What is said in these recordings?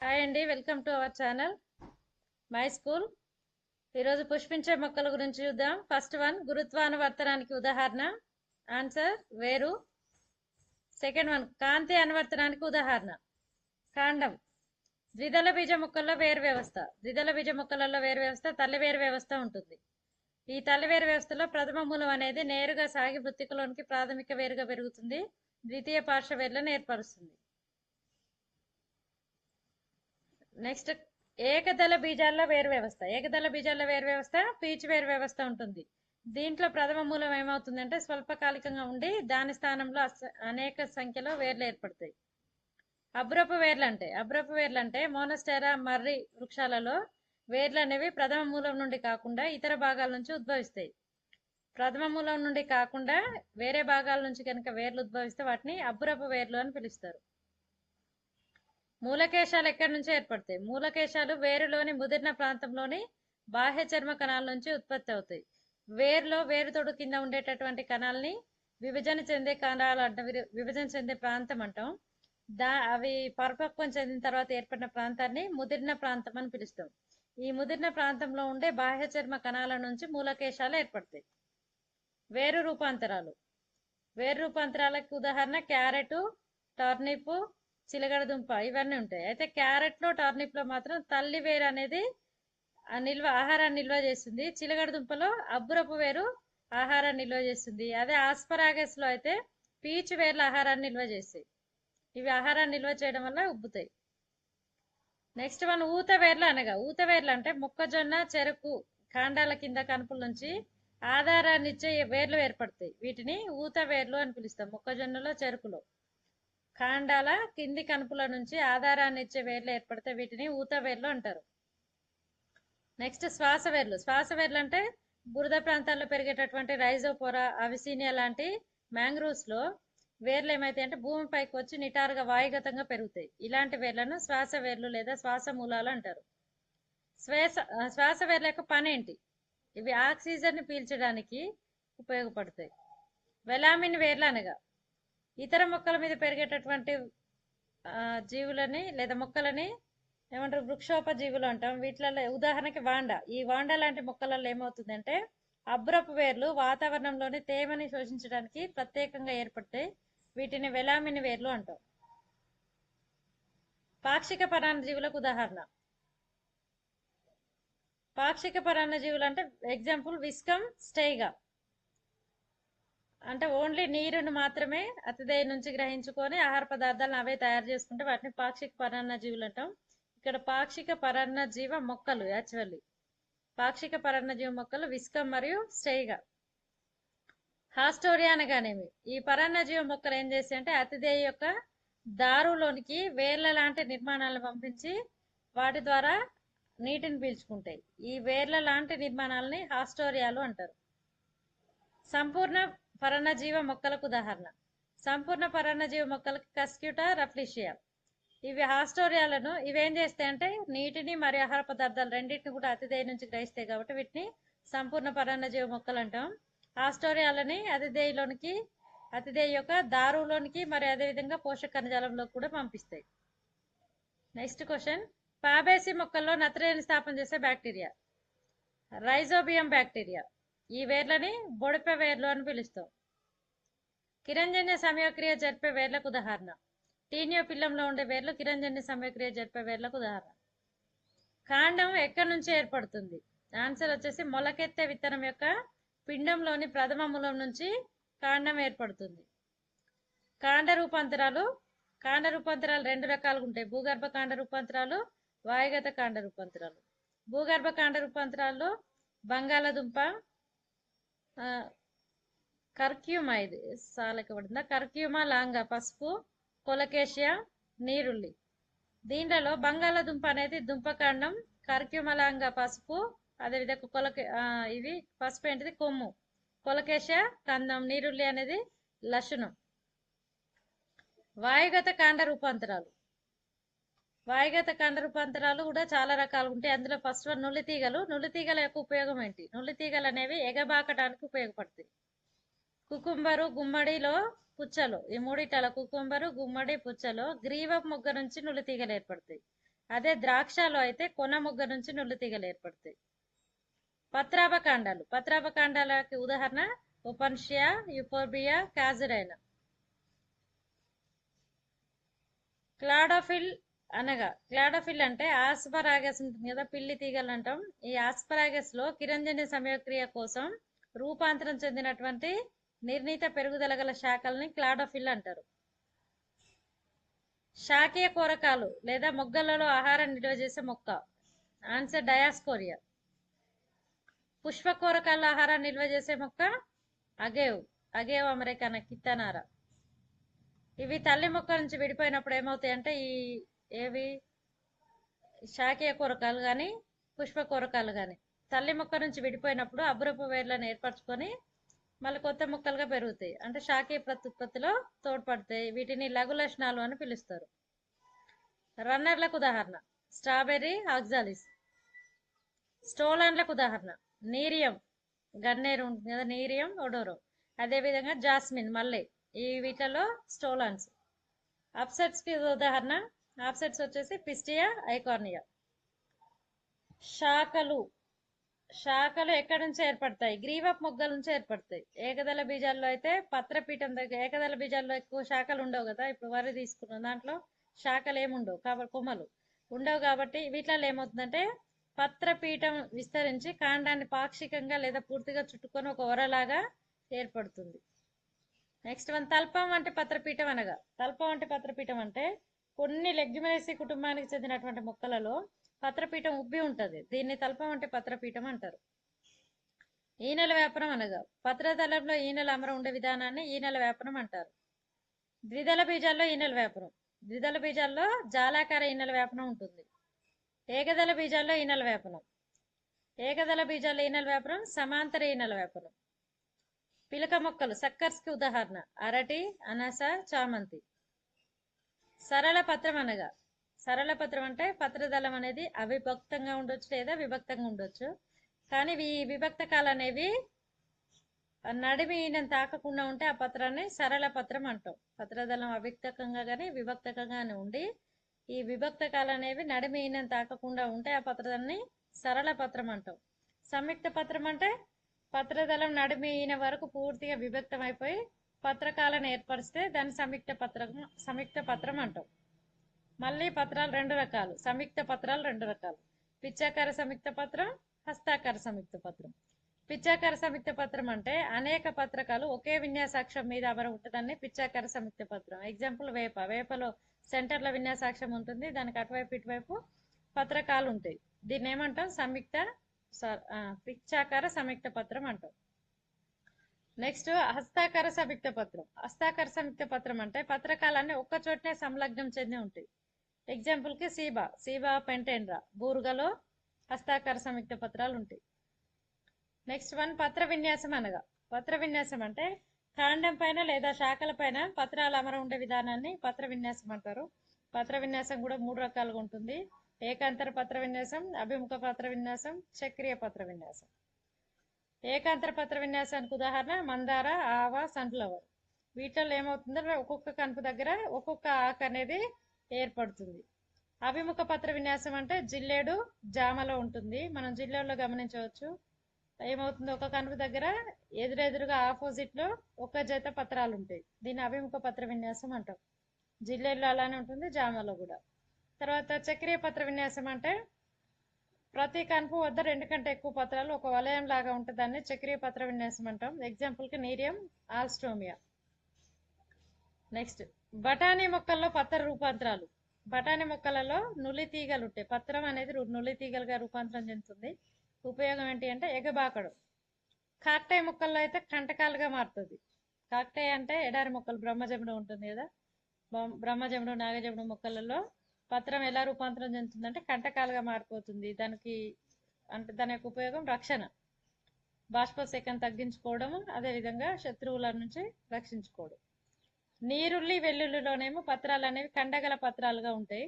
Hi అండి welcome to our channel. My school. ఈరోజు పుష్పించే మొక్కల గురించి చూద్దాం. ఫస్ట్ వన్ గురుత్వానువర్తనానికి ఉదాహరణ. ఆన్సర్ వేరు. సెకండ్ వన్ కాంతి అనువర్తనానికి ఉదాహరణ. కాండం. ద్విదళ బీజ మొక్కల్లో వేరు వ్యవస్థ. ద్విదళ బీజ మొక్కలలో వేరు వ్యవస్థ తల్లివేరు వ్యవస్థ ఉంటుంది. ఈ తల్లివేరు వ్యవస్థలో ప్రథమ మూలం అనేది నేరుగా సాగి మృతికలోనికి ప్రాథమిక వేరుగా పెరుగుతుంది. ద్వితీయ పార్శ్వ వేర్లను ఏర్పరుస్తుంది. నెక్స్ట్ ఏకదళ బీజాల్లో వేరు వ్యవస్థ. ఏకదళ బీజాల్లో వేరు వ్యవస్థ పీచు వేరు వ్యవస్థ ఉంటుంది. దీంట్లో ప్రథమ మూలం ఏమవుతుందంటే స్వల్పకాలికంగా ఉండి దాని స్థానంలో అనేక సంఖ్యలో వేర్లు ఏర్పడతాయి. అబ్రపు వేర్లు అంటే అబ్రపు వేర్లు అంటే మోనస్టెరా మర్రి వృక్షాలలో వేర్లు అనేవి ప్రథమ మూలం నుండి కాకుండా ఇతర భాగాల నుంచి ఉద్భవిస్తాయి. ప్రథమ మూలం నుండి కాకుండా వేరే భాగాల నుంచి కనుక వేర్లు ఉద్భవిస్తే వాటిని అబ్బురపు వేర్లు అని పిలుస్తారు. మూలకేశాలు ఎక్కడి నుంచి ఏర్పడతాయి. మూలకేశాలు వేరులోని ముదిరిన ప్రాంతంలోని బాహ్య చర్మ కణాల నుంచి ఉత్పత్తి అవుతాయి. వేరులో వేరు తొడు కింద ఉండేటటువంటి కణాలని విభజన చెందే కణాలు అంట విభజన చెందే ప్రాంతం అంటాం. దా అవి పరిపక్వం చెందిన తర్వాత ఏర్పడిన ప్రాంతాన్ని ముదిరిన ప్రాంతం అని పిలుస్తాం. ఈ ముదిరిన ప్రాంతంలో ఉండే బాహ్య చర్మ కణాల నుంచి మూలకేశాలు ఏర్పడతాయి. వేరు రూపాంతరాలు. వేరు రూపాంతరాలకు ఉదాహరణ క్యారెట్ టర్నిప్ చిలగడదుంప ఇవన్నీ ఉంటాయి. అయితే క్యారెట్లో టర్నిప్లో మాత్రం తల్లి వేరు అనేది ఆ నిల్వ ఆహారాన్ని నిల్వ చేస్తుంది. చిలగడదుంపలో అబ్బురపు వేరు ఆహారాన్ని నిల్వ చేస్తుంది. అదే ఆస్పరాగస్లో అయితే పీచు వేర్ల ఆహారాన్ని నిల్వ చేస్తాయి. ఇవి ఆహారాన్ని నిల్వ చేయడం వల్ల ఉబ్బుతాయి. నెక్స్ట్ వన్ ఊత వేర్లు అనగా ఊత వేర్లు అంటే మొక్కజొన్న చెరుకు కాండాల కింద కనుపుల నుంచి ఆధారాన్ని ఇచ్చే వేర్లు ఏర్పడతాయి. వీటిని ఊత వేర్లు అని పిలుస్తాం మొక్కజొన్నలో చెరుకులో. కాండాల కింది కనుపుల నుంచి ఆధారాన్ని ఇచ్చే వేర్లు ఏర్పడితే వీటిని ఊత వేర్లు అంటారు. నెక్స్ట్ శ్వాస వేర్లు. శ్వాస వేర్లు అంటే బురద ప్రాంతాల్లో పెరిగేటటువంటి రైజోపోరా అవిసీనియా లాంటి మ్యాంగ్రూవ్స్లో వేర్లు ఏమైతాయి అంటే భూమిపైకి వచ్చి నిటారుగా వాయుగతంగా పెరుగుతాయి. ఇలాంటి వేర్లను శ్వాస వేర్లు లేదా శ్వాస మూలాలు అంటారు. శ్వాస శ్వాస వేర్ల యొక్క పని ఏంటి? ఇవి ఆక్సిజన్ని పీల్చడానికి ఉపయోగపడతాయి. వెలామిన్ వేర్లు అనగా ఇతర మొక్కల మీద పెరిగేటటువంటి జీవులని లేదా మొక్కలని ఏమంటారు వృక్షోపజీవులు అంటాం. వీటిలలో ఉదాహరణకి వాండ. ఈ వాండ లాంటి మొక్కలలో ఏమవుతుందంటే అబ్రపు వేర్లు వాతావరణంలోని తేమని శోషించడానికి ప్రత్యేకంగా ఏర్పడతాయి వీటిని వెలామిని వేర్లు అంటాం. పాక్షిక పరాన్నజీవులకు ఉదాహరణ. పాక్షిక పరాన్నజీవులు అంటే ఎగ్జాంపుల్ విస్కమ్ స్టైగా. అంటే ఓన్లీ నీరుని మాత్రమే అతిథేయ నుంచి గ్రహించుకొని ఆహార పదార్థాలను అవే తయారు చేసుకుంటే వాటిని పాక్షిక పరాన్నజీవులు అంటాం. ఇక్కడ పాక్షిక పరాన్న జీవ మొక్కలు యాక్చువల్లీ. పాక్షిక పరాన్నజీవ మొక్కలు విస్కం మరియు స్టైగా హాస్టోరియా అనగానేమి? ఈ పరాన్నజీవ మొక్కలు ఏం చేస్తాయి అంటే అతిథేయ యొక్క దారులోనికి వేర్ల లాంటి నిర్మాణాలను పంపించి వాటి ద్వారా నీటిని పీల్చుకుంటాయి. ఈ వేర్ల లాంటి నిర్మాణాలని హాస్టోరియాలు అంటారు. సంపూర్ణ పరాన్నజీవ మొక్కలకు ఉదాహరణ. సంపూర్ణ పరాన్నజీవ మొక్కలకు కస్క్యూటా రఫ్లిషియా. ఇవి హాస్టోరియాలను ఇవేం చేస్తాయంటే నీటిని మరియు ఆహార పదార్థాలు రెండింటిని కూడా అతిథేయ నుంచి గ్రహిస్తాయి కాబట్టి వీటిని సంపూర్ణ పరాన్నజీవ మొక్కలు అంటాం. ఆస్టోరియాలని అతిథేయలోనికి అతిథేయ యొక్క దారులోనికి మరి అదేవిధంగా పోషక కణజాలంలోకి కూడా పంపిస్తాయి. Next question. పాబేసి మొక్కల్లో నత్రజని స్థాపన చేసే బ్యాక్టీరియా. Rhizobium bacteria. ఈ వేర్లని బొడప వేర్లు అని పిలుస్తాం. కిరంజన్య సమయక్రియ జరిపే వేర్లకు ఉదాహరణ. టీనియో పిల్లంలో ఉండే వేర్లు కిరంజన్య సమయక్రియ జరిపే వేర్లకు ఉదాహరణ. కాండం ఎక్కడి నుంచి ఏర్పడుతుంది? ఆన్సర్ వచ్చేసి మొలకెత్తే విత్తనం యొక్క పిండంలోని ప్రథమ మూలం నుంచి కాండం ఏర్పడుతుంది. కాండ రూపాంతరాలు కాండ రూపాంతరాలు రెండు రకాలుగా ఉంటాయి. భూగర్భ కాండ రూపాంతరాలు వాయుగత కాండ రూపాంతరాలు. భూగర్భ కాండ రూపాంతరాల్లో బంగాళదుంప కర్క్యూమా ఇది సాలకబడిందా? కర్క్యూమా లాంగా పసుపు కొలకేషియా నీరుల్లి. దీంట్లో బంగాళదుంప అనేది దుంపకాండం కర్క్యూమా లాంగా పసుపు అదేవిధంగా కొలకే ఇవి పసుపు ఏంటిది? కొమ్ము. కొలకేషియా కందం నీరుల్లి అనేది లక్షణం. వాయుగత కాండ రూపాంతరాలు. వాయుగత కండరు పంతరాలు కూడా చాలా రకాలు ఉంటాయి. అందులో ఫస్ట్ వన్ నుండి తీగల యొక్క ఉపయోగం ఏంటి? నుల్లి తీగలు అనేవి ఎగబాకడానికి ఉపయోగపడతాయి. కుకుంబరు గుమ్మడిలో పుచ్చలు. ఈ మూడిటల కుకుంబరు గుమ్మడి పుచ్చలో గ్రీవ మొగ్గ నుంచి నుల్లి తీగలు ఏర్పడతాయి. అదే ద్రాక్షలో అయితే కొన మొగ్గ నుంచి నుల్లి తీగలు ఏర్పడతాయి. పత్రాపకాండాలు. పత్రాపకాండాలకి ఉదాహరణ ఉపన్షియా యుపోర్బియా క్యాజరైనా క్లాడోఫిల్ అనగా క్లాడోఫిల్ అంటే ఆస్పరాగస్ ఉంటుంది కదా పిల్లి తీగలు అంటాం ఈ ఆస్పరాగస్లో కిరంజన్య సమయక్రియ కోసం రూపాంతరం చెందినటువంటి నిర్ణీత పెరుగుదల గల శాఖల్ని క్లాడోఫిల్ అంటారు. శాఖీయ కూరకాలు లేదా మొగ్గలలో ఆహారం నిల్వ చేసే మొక్క. Answer Dioscorea. పుష్ప కూరకాల ఆహారం నిల్వ చేసే మొక్క అగేవ్. అగేవ్ అమెరికాన కిత్తనార. ఇవి తల్లి మొక్క నుంచి విడిపోయినప్పుడు ఏమవుతాయి అంటే ఈ ఏవి? శాఖీయ కూరకాయలు కానీ పుష్ప కూరకాయలు కానీ తల్లి మొక్క నుంచి విడిపోయినప్పుడు అబ్రపు వేర్లను ఏర్పరచుకొని మళ్ళీ కొత్త మొక్కలుగా పెరుగుతాయి. అంటే శాఖీయ ప్రత్యుత్పత్తిలో తోడ్పడతాయి. వీటిని లఘు లక్షణాలు అని పిలుస్తారు. రన్నర్లకు ఉదాహరణ. స్ట్రాబెర్రీ ఆక్జాలిస్ స్టోలాన్లకు ఉదాహరణ. నీరియం గన్నేరు ఉంటుంది కదా నీరియం ఒడోరో. అదేవిధంగా జాస్మిన్ మల్లె. ఈ వీటిలో స్టోలాన్స్. అప్సెట్స్కి ఉదాహరణ. ఆప్సెట్స్ వచ్చేసి పిస్టియా ఐకార్నియా. శాఖలు. శాఖలు ఎక్కడి నుంచి ఏర్పడతాయి? గ్రీవప్ మొగ్గల నుంచి ఏర్పడతాయి. ఏకదళ బీజాల్లో అయితే పత్రపీఠం దగ్గర ఏకదళ బీజాల్లో ఎక్కువ శాఖలు ఉండవు కదా? ఇప్పుడు వరి తీసుకున్న దాంట్లో శాఖలు ఏముండవు కాబట్టి కొమ్మలు ఉండవు కాబట్టి వీటిలో ఏమవుతుందంటే పత్రపీఠం విస్తరించి కాండాన్ని పాక్షికంగా లేదా పూర్తిగా చుట్టుకొని ఒక వరలాగా ఏర్పడుతుంది. నెక్స్ట్ వన్ తల్పం వంటి పత్రపీఠం అనగా. తల్పం వంటి పత్రపీఠం అంటే కొన్ని లెగ్యుమినేసి కుటుంబానికి చెందినటువంటి మొక్కలలో పత్రపీఠం ఉబ్బి ఉంటుంది. దీన్ని తల్పం వంటి పత్రపీఠం అంటారు. ఈనెల వ్యాపనం అనగా పత్రదళంలో ఈనెల అమర ఉండే విధానాన్ని ఈనెల వ్యాపనం అంటారు. ద్విదళ బీజాల్లో ఈనెల వ్యాపనం. ద్విదళ బీజాల్లో జాలాకార ఈనెల వ్యాపనం ఉంటుంది. ఏకదళ బీజాల్లో ఈనెల వ్యాపనం. ఏకదళ బీజాల్లో ఈనెల వ్యాపనం సమాంతర ఈనెల వ్యాపనం. పిలక మొక్కలు సక్కర్స్కి ఉదాహరణ. అరటి అనస చామంతి. సరళ పత్రం అనగా సరళ పత్రం అంటే పత్రదళం అనేది అవిభక్తంగా ఉండొచ్చు లేదా విభక్తంగా ఉండొచ్చు. కానీ ఈ విభక్తకాలు అనేవి నడిమి ఈయనను తాకకుండా ఉంటే ఆ పత్రాన్ని సరళ పత్రం అంటాం. పత్రదళం అవిభక్తంగా కానీ విభక్తకంగానే ఉండి ఈ విభక్తకాలు అనేవి నడిమి ఈయనను తాకకుండా ఉంటే ఆ పత్రాన్ని సరళ పత్రం అంటాం. సంయుక్త పత్రం అంటే పత్రదళం నడిమి ఈయన వరకు పూర్తిగా విభక్తం అయిపోయి పత్రకాలను ఏర్పరిస్తే దాన్ని సంయుక్త పత్రం సంయుక్త పత్రం అంటాం. మళ్ళీ పత్రాలు రెండు రకాలు. సంయుక్త పత్రాలు రెండు రకాలు. పిచ్చాకార సంయుక్త పత్రం హస్తాకార సంయుక్త పత్రం. పిచ్చాకార సంయుక్త పత్రం అంటే అనేక పత్రకాలు ఒకే విన్యాసాక్షం మీద అమర ఉంటుందని పిచ్చాకార సంయుక్త పత్రం. ఎగ్జాంపుల్ వేప. వేపలో సెంటర్లో విన్యాసాక్షం ఉంటుంది. దానికి అటువైపు ఇటువైపు పత్రకాలు ఉంటాయి. దీన్ని ఏమంటాం? సంయుక్త స- పిచ్చాకార సంయుక్త పత్రం అంటాం. నెక్స్ట్ హస్తాకార సంయుక్త పత్రం. హస్తాకార సంయుక్త పత్రం అంటే పత్రకాలన్నీ ఒక్క చోటనే సంలగ్నం చెంది ఉంటాయి. ఎగ్జాంపుల్కి సీబా. సీబా పెంటెండ్రా. బూరుగలో హస్తాకార సంయుక్త పత్రాలు ఉంటాయి. నెక్స్ట్ వన్ పత్ర విన్యాసం అనగా. పత్ర విన్యాసం అంటే కాండం పైన లేదా శాఖల పైన పత్రాలు అమర ఉండే విధానాన్ని పత్ర విన్యాసం అంటారు. పత్ర విన్యాసం కూడా మూడు రకాలుగా ఉంటుంది. ఏకాంతర పత్ర విన్యాసం అభిముఖ పత్ర విన్యాసం చక్రీయ పత్ర విన్యాసం. ఏకాంతర పత్ర విన్యాసానికి ఉదాహరణ మందార ఆవ సన్ఫ్లవర్. వీటిల్లో ఏమవుతుందో ఒక్కొక్క కనుపు దగ్గర ఒక్కొక్క ఆకు అనేది ఏర్పడుతుంది. అభిముఖ పత్ర విన్యాసం అంటే జిల్లేడు జామలో ఉంటుంది. మనం జిల్లేడులో గమనించవచ్చు. ఏమవుతుంది? ఒక కనుపు దగ్గర ఎదురెదురుగా ఆపోజిట్లో ఒక జత పత్రాలు ఉంటాయి. దీన్ని అభిముఖ పత్ర విన్యాసం అంటాం. జిల్లేడులో అలానే ఉంటుంది జామలో కూడా. తర్వాత చక్రీయ పత్ర విన్యాసం అంటే ప్రతి కనుపు వద్ద రెండు కంటే ఎక్కువ పత్రాలు ఒక వలయం లాగా ఉంటుందని చక్రీయ పత్ర విన్యాసం అంటాం ఎగ్జాంపుల్కి నీరియం ఆల్స్టోమియా. నెక్స్ట్ బఠానీ మొక్కల్లో పత్ర రూపాంతరాలు. బఠానీ మొక్కలలో నులి తీగలు ఉంటాయి. పత్రం అనేది నులి తీగలుగా రూపాంతరం చెందుతుంది. ఉపయోగం ఏంటి అంటే ఎగబాకడం. కాకటాయ మొక్కల్లో అయితే కంటకాలుగా మారుతుంది. కాకటాయ అంటే ఎడారి మొక్కలు బ్రహ్మజముడు ఉంటుంది కదా. బ్రహ్మజముడు నాగజముడు మొక్కలలో పత్రం ఎలా రూపాంతరం చెందుతుందంటే కంటకాలుగా మారిపోతుంది. దానికి అంటే దాని యొక్క ఉపయోగం రక్షణ. బాష్పశేఖం తగ్గించుకోవడము అదేవిధంగా శత్రువుల నుంచి రక్షించుకోవడం. నీరుల్లి వెల్లుల్లిలోనేమో పత్రాలు అనేవి కండగల పత్రాలుగా ఉంటాయి.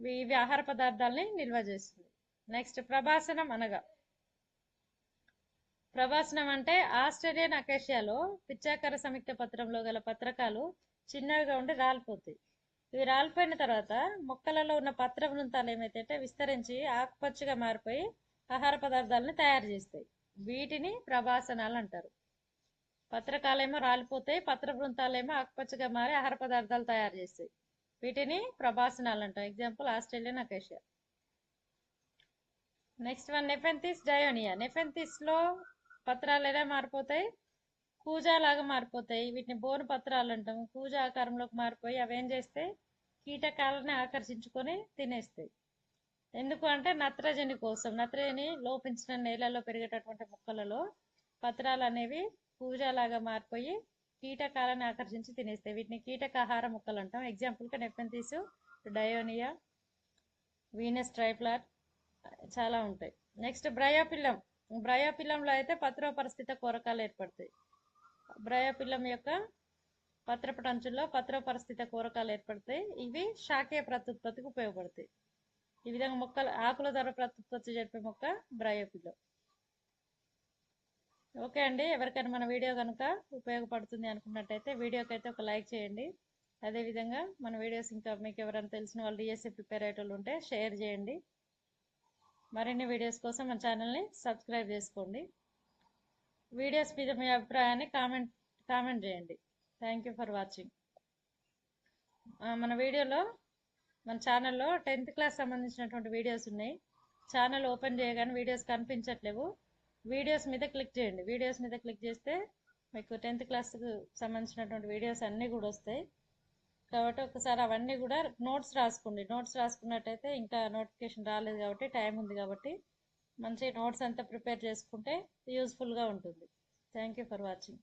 ఇవి ఇవి ఆహార పదార్థాలని నిల్వ చేస్తుంది. నెక్స్ట్ ప్రభాసనం అనగా. ప్రభాసనం అంటే ఆస్ట్రేలియన్ అకేషియాలో పిచ్చాకర సంయుక్త పత్రంలో గల పత్రకాలు చిన్నవిగా ఉండి రాలిపోతాయి. ఇవి రాలిపోయిన తర్వాత మొక్కలలో ఉన్న పత్ర వృంతాలు ఏమైతే విస్తరించి ఆకుపచ్చగా మారిపోయి ఆహార పదార్థాలను తయారు చేస్తాయి. వీటిని ప్రభాసనాలు అంటారు. పత్రకాలేమో రాలిపోతాయి పత్ర వృంతాలేమో ఆకుపచ్చగా మారి ఆహార పదార్థాలు తయారు చేస్తాయి. వీటిని ప్రభాసనాలు అంటాం example Australian acacia next one nepenthes dionaea nepenthes పత్రాలు ఎలా మారిపోతాయి? కూజాలాగా మారిపోతాయి. వీటిని బోను పత్రాలు అంటాం కూజా ఆకారంలోకి మారిపోయి అవి ఏం చేస్తాయి? కీటకాలని ఆకర్షించుకొని తినేస్తాయి. ఎందుకు అంటే నత్రజని కోసం. నత్రజని లోపించిన నేలలో పెరిగేటటువంటి మొక్కలలో పత్రాలు అనేవి కూజాలాగా మారిపోయి కీటకాలను ఆకర్షించి తినేస్తాయి. వీటిని కీటకాహార మొక్కలు అంటాం. ఎగ్జాంపుల్గా నెఫెంతిస్ డయోనియా వీనస్ ట్రైప్లార్ చాలా ఉంటాయి. నెక్స్ట్ బ్రయోపిల్లం. బ్రయోపిల్లంలో అయితే పత్ర పరిస్థితి కూరకాలు ఏర్పడతాయి. బ్రయోపిల్లం యొక్క పత్రపు అంచుల్లో పత్ర పరిస్థితి కూరకాలు ఏర్పడతాయి. ఇవి శాఖీయ ప్రత్యుత్పత్తికి ఉపయోగపడతాయి. ఈ విధంగా మొక్కలు ఆకుల ద్వారా ప్రత్యుత్పత్తి జరిపే మొక్క బ్రయోపిల్లం. ఓకే అండి ఎవరికైనా మన వీడియో కనుక ఉపయోగపడుతుంది అనుకున్నట్టయితే వీడియోకి అయితే ఒక లైక్ చేయండి. అదేవిధంగా మన వీడియోస్ ఇంకా మీకు ఎవరైనా తెలిసిన వాళ్ళు డిఎస్సి ప్రిపేర్ అయ్యేటోళ్ళు ఉంటే షేర్ చేయండి. మరిన్ని వీడియోస్ కోసం మన ఛానల్ని సబ్స్క్రైబ్ చేసుకోండి. వీడియోస్ మీద మీ అభిప్రాయాన్ని కామెంట్ కామెంట్ చేయండి. థ్యాంక్ యూ ఫర్ వాచింగ్ మన వీడియోలో మన ఛానల్లో టెన్త్ క్లాస్ సంబంధించినటువంటి వీడియోస్ ఉన్నాయి. ఛానల్ ఓపెన్ చేయగానే వీడియోస్ కనిపించట్లేవు. వీడియోస్ మీద క్లిక్ చేయండి. వీడియోస్ మీద క్లిక్ చేస్తే మీకు టెన్త్ క్లాస్కు సంబంధించినటువంటి వీడియోస్ అన్నీ కూడా వస్తాయి. కాబట్టి ఒకసారి అవన్నీ కూడా నోట్స్ రాసుకోండి. నోట్స్ రాసుకున్నట్టయితే ఇంకా నోటిఫికేషన్ రాలేదు కాబట్టి టైం ఉంది కాబట్టి మంచి నోట్స్ అంతా ప్రిపేర్ చేసుకుంటే యూస్ఫుల్గా ఉంటుంది. Thank you for watching